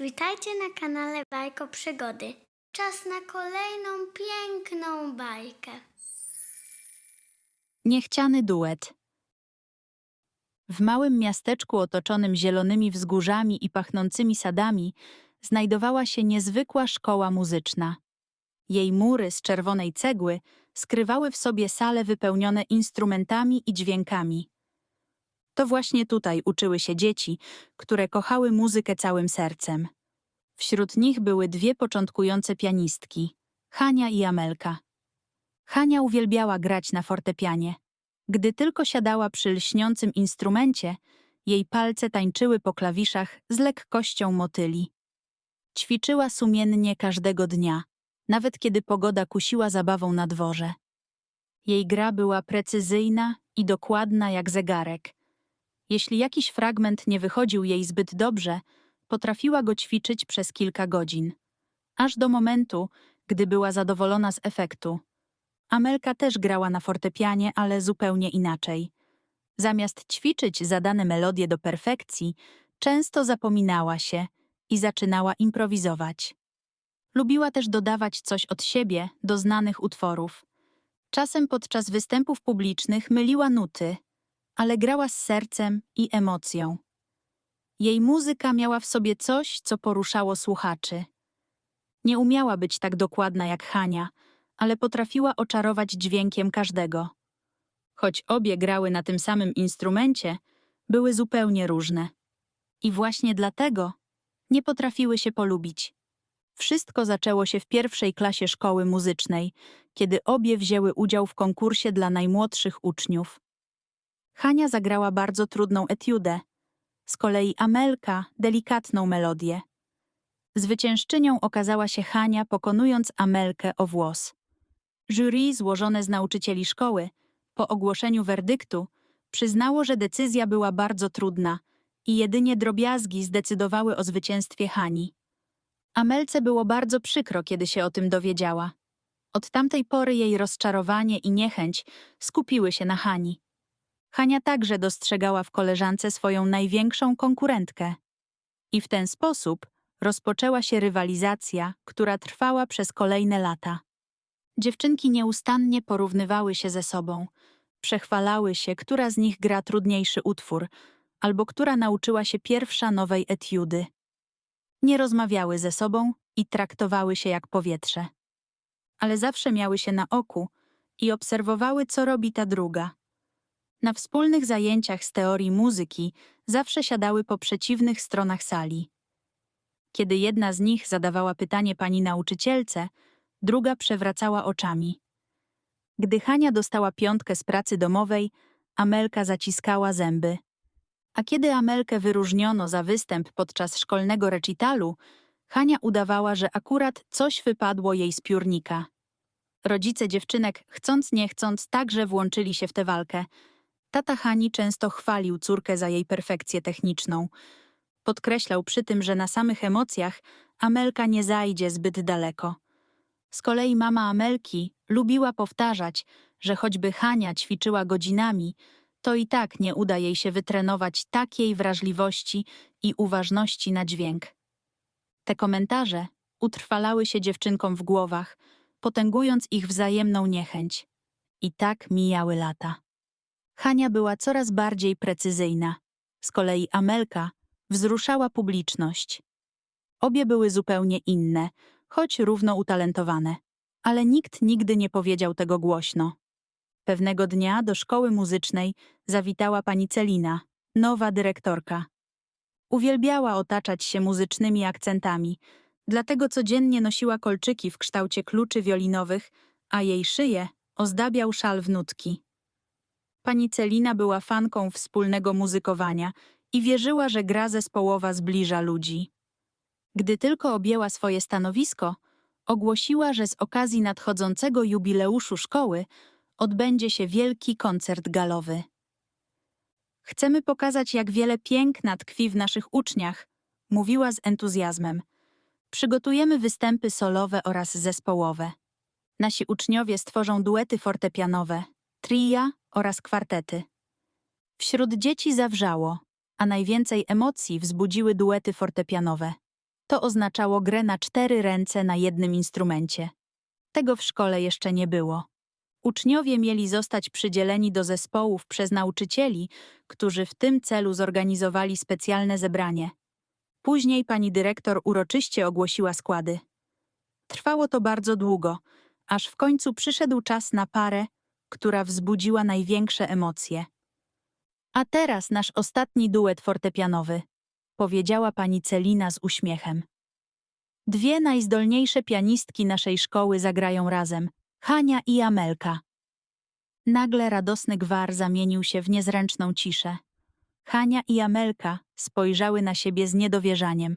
Witajcie na kanale Bajko Przygody. Czas na kolejną piękną bajkę. Niechciany duet. W małym miasteczku otoczonym zielonymi wzgórzami i pachnącymi sadami znajdowała się niezwykła szkoła muzyczna. Jej mury z czerwonej cegły skrywały w sobie sale wypełnione instrumentami i dźwiękami. To właśnie tutaj uczyły się dzieci, które kochały muzykę całym sercem. Wśród nich były dwie początkujące pianistki, Hania i Amelka. Hania uwielbiała grać na fortepianie. Gdy tylko siadała przy lśniącym instrumencie, jej palce tańczyły po klawiszach z lekkością motyli. Ćwiczyła sumiennie każdego dnia, nawet kiedy pogoda kusiła zabawą na dworze. Jej gra była precyzyjna i dokładna jak zegarek. Jeśli jakiś fragment nie wychodził jej zbyt dobrze, potrafiła go ćwiczyć przez kilka godzin. Aż do momentu, gdy była zadowolona z efektu. Amelka też grała na fortepianie, ale zupełnie inaczej. Zamiast ćwiczyć zadane melodie do perfekcji, często zapominała się i zaczynała improwizować. Lubiła też dodawać coś od siebie do znanych utworów. Czasem podczas występów publicznych myliła nuty, ale grała z sercem i emocją. Jej muzyka miała w sobie coś, co poruszało słuchaczy. Nie umiała być tak dokładna jak Hania, ale potrafiła oczarować dźwiękiem każdego. Choć obie grały na tym samym instrumencie, były zupełnie różne. I właśnie dlatego nie potrafiły się polubić. Wszystko zaczęło się w pierwszej klasie szkoły muzycznej, kiedy obie wzięły udział w konkursie dla najmłodszych uczniów. Hania zagrała bardzo trudną etiudę, z kolei Amelka delikatną melodię. Zwyciężczynią okazała się Hania, pokonując Amelkę o włos. Jury złożone z nauczycieli szkoły, po ogłoszeniu werdyktu, przyznało, że decyzja była bardzo trudna i jedynie drobiazgi zdecydowały o zwycięstwie Hani. Amelce było bardzo przykro, kiedy się o tym dowiedziała. Od tamtej pory jej rozczarowanie i niechęć skupiły się na Hani. Hania także dostrzegała w koleżance swoją największą konkurentkę. I w ten sposób rozpoczęła się rywalizacja, która trwała przez kolejne lata. Dziewczynki nieustannie porównywały się ze sobą, przechwalały się, która z nich gra trudniejszy utwór, albo która nauczyła się pierwsza nowej etiudy. Nie rozmawiały ze sobą i traktowały się jak powietrze. Ale zawsze miały się na oku i obserwowały, co robi ta druga. Na wspólnych zajęciach z teorii muzyki zawsze siadały po przeciwnych stronach sali. Kiedy jedna z nich zadawała pytanie pani nauczycielce, druga przewracała oczami. Gdy Hania dostała piątkę z pracy domowej, Amelka zaciskała zęby. A kiedy Amelkę wyróżniono za występ podczas szkolnego recitalu, Hania udawała, że akurat coś wypadło jej z piórnika. Rodzice dziewczynek, chcąc nie chcąc, także włączyli się w tę walkę. Tata Hani często chwalił córkę za jej perfekcję techniczną. Podkreślał przy tym, że na samych emocjach Amelka nie zajdzie zbyt daleko. Z kolei mama Amelki lubiła powtarzać, że choćby Hania ćwiczyła godzinami, to i tak nie uda jej się wytrenować takiej wrażliwości i uważności na dźwięk. Te komentarze utrwalały się dziewczynkom w głowach, potęgując ich wzajemną niechęć. I tak mijały lata. Hania była coraz bardziej precyzyjna. Z kolei Amelka wzruszała publiczność. Obie były zupełnie inne, choć równo utalentowane. Ale nikt nigdy nie powiedział tego głośno. Pewnego dnia do szkoły muzycznej zawitała pani Celina, nowa dyrektorka. Uwielbiała otaczać się muzycznymi akcentami, dlatego codziennie nosiła kolczyki w kształcie kluczy wiolinowych, a jej szyję ozdabiał szal w nutki. Pani Celina była fanką wspólnego muzykowania i wierzyła, że gra zespołowa zbliża ludzi. Gdy tylko objęła swoje stanowisko, ogłosiła, że z okazji nadchodzącego jubileuszu szkoły odbędzie się wielki koncert galowy. Chcemy pokazać, jak wiele piękna tkwi w naszych uczniach, mówiła z entuzjazmem. Przygotujemy występy solowe oraz zespołowe. Nasi uczniowie stworzą duety fortepianowe, tria oraz kwartety. Wśród dzieci zawrzało, a najwięcej emocji wzbudziły duety fortepianowe. To oznaczało grę na cztery ręce na jednym instrumencie. Tego w szkole jeszcze nie było. Uczniowie mieli zostać przydzieleni do zespołów przez nauczycieli, którzy w tym celu zorganizowali specjalne zebranie. Później pani dyrektor uroczyście ogłosiła składy. Trwało to bardzo długo, aż w końcu przyszedł czas na parę, która wzbudziła największe emocje. A teraz nasz ostatni duet fortepianowy, powiedziała pani Celina z uśmiechem. Dwie najzdolniejsze pianistki naszej szkoły zagrają razem, Hania i Amelka. Nagle radosny gwar zamienił się w niezręczną ciszę. Hania i Amelka spojrzały na siebie z niedowierzaniem.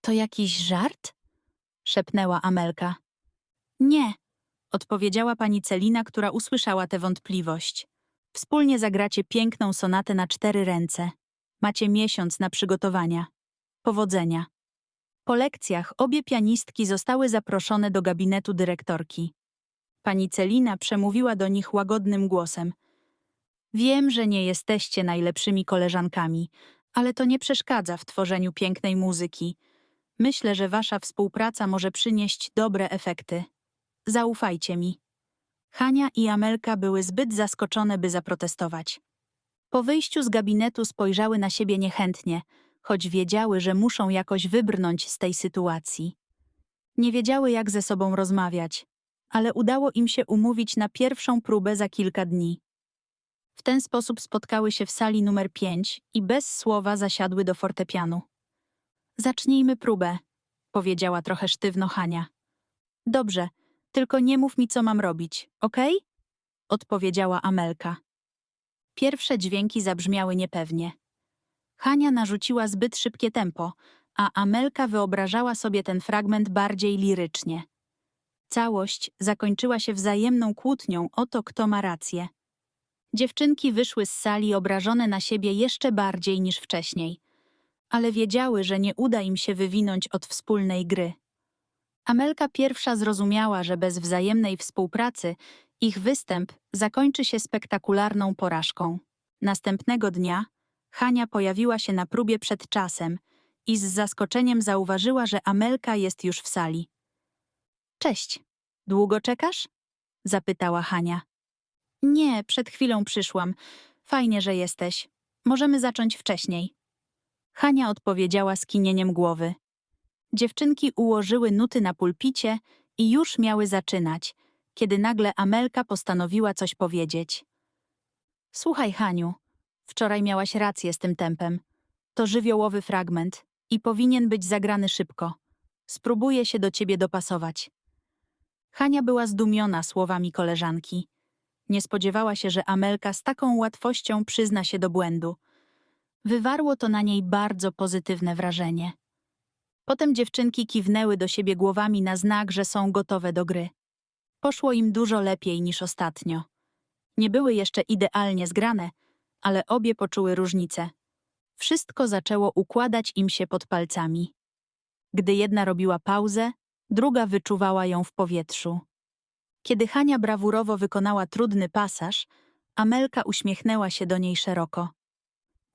To jakiś żart? szepnęła Amelka. Nie, odpowiedziała pani Celina, która usłyszała tę wątpliwość. Wspólnie zagracie piękną sonatę na cztery ręce. Macie miesiąc na przygotowania. Powodzenia. Po lekcjach obie pianistki zostały zaproszone do gabinetu dyrektorki. Pani Celina przemówiła do nich łagodnym głosem. Wiem, że nie jesteście najlepszymi koleżankami, ale to nie przeszkadza w tworzeniu pięknej muzyki. Myślę, że wasza współpraca może przynieść dobre efekty. Zaufajcie mi. Hania i Amelka były zbyt zaskoczone, by zaprotestować. Po wyjściu z gabinetu spojrzały na siebie niechętnie, choć wiedziały, że muszą jakoś wybrnąć z tej sytuacji. Nie wiedziały, jak ze sobą rozmawiać, ale udało im się umówić na pierwszą próbę za kilka dni. W ten sposób spotkały się w sali numer pięć i bez słowa zasiadły do fortepianu. Zacznijmy próbę, powiedziała trochę sztywno Hania. Dobrze, tylko nie mów mi, co mam robić, okej? odpowiedziała Amelka. Pierwsze dźwięki zabrzmiały niepewnie. Hania narzuciła zbyt szybkie tempo, a Amelka wyobrażała sobie ten fragment bardziej lirycznie. Całość zakończyła się wzajemną kłótnią o to, kto ma rację. Dziewczynki wyszły z sali obrażone na siebie jeszcze bardziej niż wcześniej, ale wiedziały, że nie uda im się wywinąć od wspólnej gry. Amelka pierwsza zrozumiała, że bez wzajemnej współpracy ich występ zakończy się spektakularną porażką. Następnego dnia Hania pojawiła się na próbie przed czasem i z zaskoczeniem zauważyła, że Amelka jest już w sali. Cześć. Długo czekasz? zapytała Hania. Nie, przed chwilą przyszłam. Fajnie, że jesteś. Możemy zacząć wcześniej. Hania odpowiedziała skinieniem głowy. Dziewczynki ułożyły nuty na pulpicie i już miały zaczynać, kiedy nagle Amelka postanowiła coś powiedzieć. Słuchaj, Haniu, wczoraj miałaś rację z tym tempem. To żywiołowy fragment i powinien być zagrany szybko. Spróbuję się do ciebie dopasować. Hania była zdumiona słowami koleżanki. Nie spodziewała się, że Amelka z taką łatwością przyzna się do błędu. Wywarło to na niej bardzo pozytywne wrażenie. Potem dziewczynki kiwnęły do siebie głowami na znak, że są gotowe do gry. Poszło im dużo lepiej niż ostatnio. Nie były jeszcze idealnie zgrane, ale obie poczuły różnicę. Wszystko zaczęło układać im się pod palcami. Gdy jedna robiła pauzę, druga wyczuwała ją w powietrzu. Kiedy Hania brawurowo wykonała trudny pasaż, Amelka uśmiechnęła się do niej szeroko.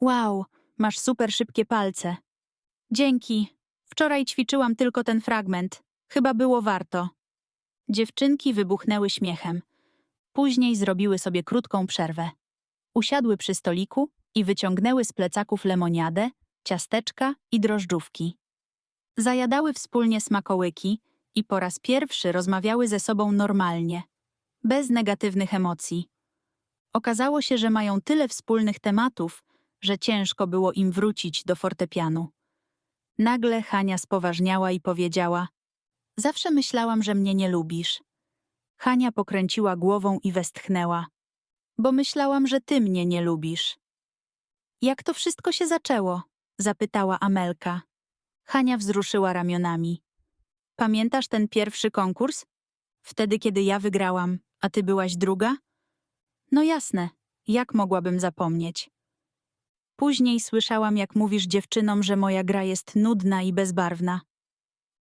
Wow, masz super szybkie palce. Dzięki. Wczoraj ćwiczyłam tylko ten fragment. Chyba było warto. Dziewczynki wybuchnęły śmiechem. Później zrobiły sobie krótką przerwę. Usiadły przy stoliku i wyciągnęły z plecaków lemoniadę, ciasteczka i drożdżówki. Zajadały wspólnie smakołyki i po raz pierwszy rozmawiały ze sobą normalnie, bez negatywnych emocji. Okazało się, że mają tyle wspólnych tematów, że ciężko było im wrócić do fortepianu. Nagle Hania spoważniała i powiedziała: Zawsze myślałam, że mnie nie lubisz. Hania pokręciła głową i westchnęła: Bo myślałam, że ty mnie nie lubisz. Jak to wszystko się zaczęło? zapytała Amelka. Hania wzruszyła ramionami. Pamiętasz ten pierwszy konkurs? Wtedy, kiedy ja wygrałam, a ty byłaś druga? No jasne, jak mogłabym zapomnieć? Później słyszałam, jak mówisz dziewczynom, że moja gra jest nudna i bezbarwna.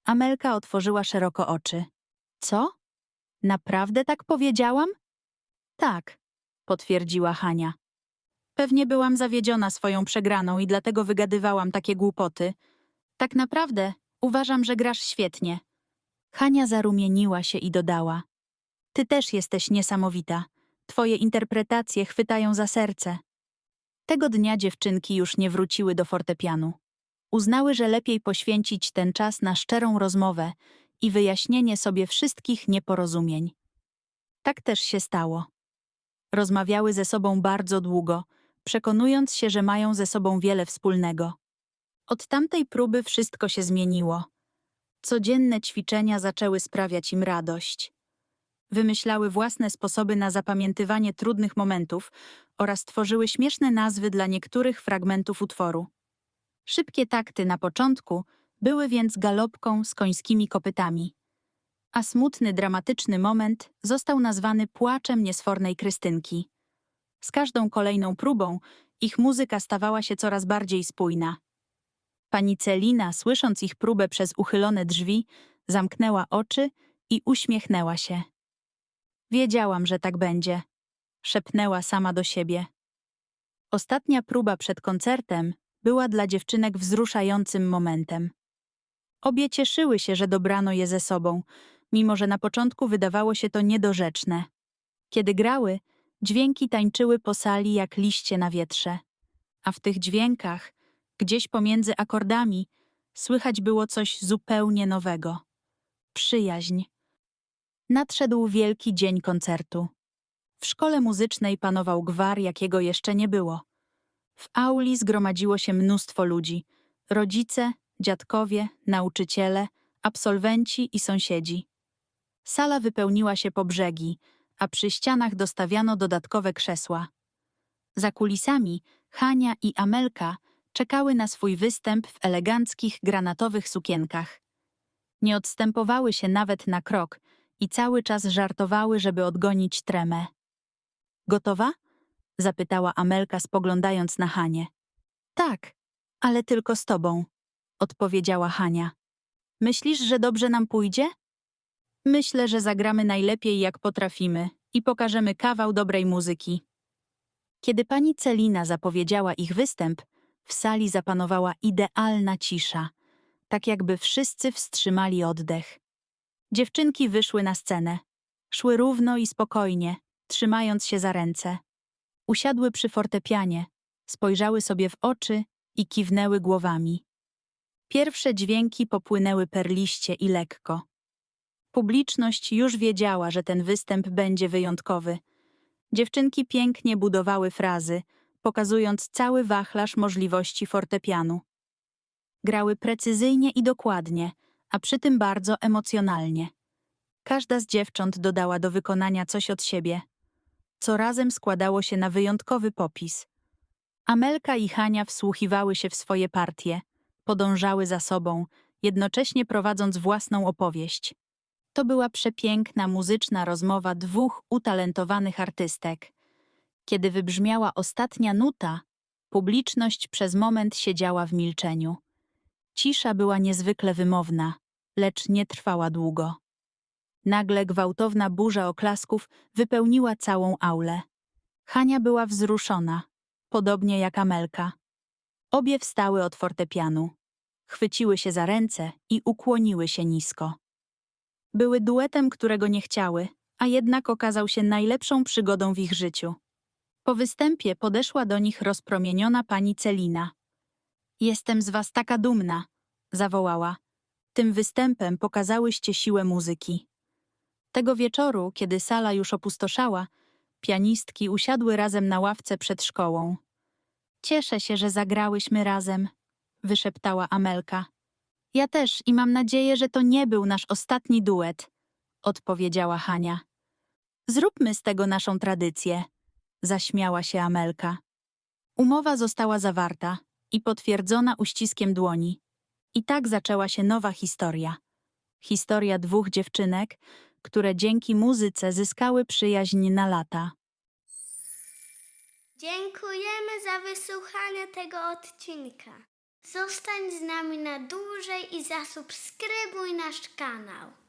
Amelka otworzyła szeroko oczy. Co? Naprawdę tak powiedziałam? Tak, potwierdziła Hania. Pewnie byłam zawiedziona swoją przegraną i dlatego wygadywałam takie głupoty. Tak naprawdę Uważam, że grasz świetnie. Hania zarumieniła się i dodała. Ty też jesteś niesamowita. Twoje interpretacje chwytają za serce. Tego dnia dziewczynki już nie wróciły do fortepianu. Uznały, że lepiej poświęcić ten czas na szczerą rozmowę i wyjaśnienie sobie wszystkich nieporozumień. Tak też się stało. Rozmawiały ze sobą bardzo długo, przekonując się, że mają ze sobą wiele wspólnego. Od tamtej próby wszystko się zmieniło. Codzienne ćwiczenia zaczęły sprawiać im radość. Wymyślały własne sposoby na zapamiętywanie trudnych momentów oraz tworzyły śmieszne nazwy dla niektórych fragmentów utworu. Szybkie takty na początku były więc galopką z końskimi kopytami, a smutny, dramatyczny moment został nazwany płaczem niesfornej Krystynki. Z każdą kolejną próbą ich muzyka stawała się coraz bardziej spójna. Pani Celina, słysząc ich próbę przez uchylone drzwi, zamknęła oczy i uśmiechnęła się. Wiedziałam, że tak będzie, szepnęła sama do siebie. Ostatnia próba przed koncertem była dla dziewczynek wzruszającym momentem. Obie cieszyły się, że dobrano je ze sobą, mimo że na początku wydawało się to niedorzeczne. Kiedy grały, dźwięki tańczyły po sali jak liście na wietrze, a w tych dźwiękach, gdzieś pomiędzy akordami, słychać było coś zupełnie nowego przyjaźń. Nadszedł wielki dzień koncertu. W szkole muzycznej panował gwar, jakiego jeszcze nie było. W auli zgromadziło się mnóstwo ludzi: rodzice, dziadkowie, nauczyciele, absolwenci i sąsiedzi. Sala wypełniła się po brzegi, a przy ścianach dostawiano dodatkowe krzesła. Za kulisami Hania i Amelka czekały na swój występ w eleganckich granatowych sukienkach. Nie odstępowały się nawet na krok i cały czas żartowały, żeby odgonić tremę. Gotowa? zapytała Amelka, spoglądając na Hanię. Tak, ale tylko z tobą, odpowiedziała Hania. Myślisz, że dobrze nam pójdzie? Myślę, że zagramy najlepiej jak potrafimy i pokażemy kawał dobrej muzyki. Kiedy pani Celina zapowiedziała ich występ, w sali zapanowała idealna cisza, tak jakby wszyscy wstrzymali oddech. Dziewczynki wyszły na scenę. Szły równo i spokojnie, trzymając się za ręce. Usiadły przy fortepianie, spojrzały sobie w oczy i kiwnęły głowami. Pierwsze dźwięki popłynęły perliście i lekko. Publiczność już wiedziała, że ten występ będzie wyjątkowy. Dziewczynki pięknie budowały frazy, pokazując cały wachlarz możliwości fortepianu. Grały precyzyjnie i dokładnie, a przy tym bardzo emocjonalnie. Każda z dziewcząt dodała do wykonania coś od siebie, co razem składało się na wyjątkowy popis. Amelka i Hania wsłuchiwały się w swoje partie, podążały za sobą, jednocześnie prowadząc własną opowieść. To była przepiękna muzyczna rozmowa dwóch utalentowanych artystek. Kiedy wybrzmiała ostatnia nuta, publiczność przez moment siedziała w milczeniu. Cisza była niezwykle wymowna, lecz nie trwała długo. Nagle gwałtowna burza oklasków wypełniła całą aulę. Hania była wzruszona, podobnie jak Amelka. Obie wstały od fortepianu. Chwyciły się za ręce i ukłoniły się nisko. Były duetem, którego nie chciały, a jednak okazał się najlepszą przygodą w ich życiu. Po występie podeszła do nich rozpromieniona pani Celina. Jestem z was taka dumna, zawołała. Tym występem pokazałyście siłę muzyki. Tego wieczoru, kiedy sala już opustoszała, pianistki usiadły razem na ławce przed szkołą. Cieszę się, że zagrałyśmy razem, wyszeptała Amelka. Ja też i mam nadzieję, że to nie był nasz ostatni duet, odpowiedziała Hania. Zróbmy z tego naszą tradycję, zaśmiała się Amelka. Umowa została zawarta i potwierdzona uściskiem dłoni. I tak zaczęła się nowa historia. Historia dwóch dziewczynek, które dzięki muzyce zyskały przyjaźń na lata. Dziękujemy za wysłuchanie tego odcinka. Zostań z nami na dłużej i zasubskrybuj nasz kanał.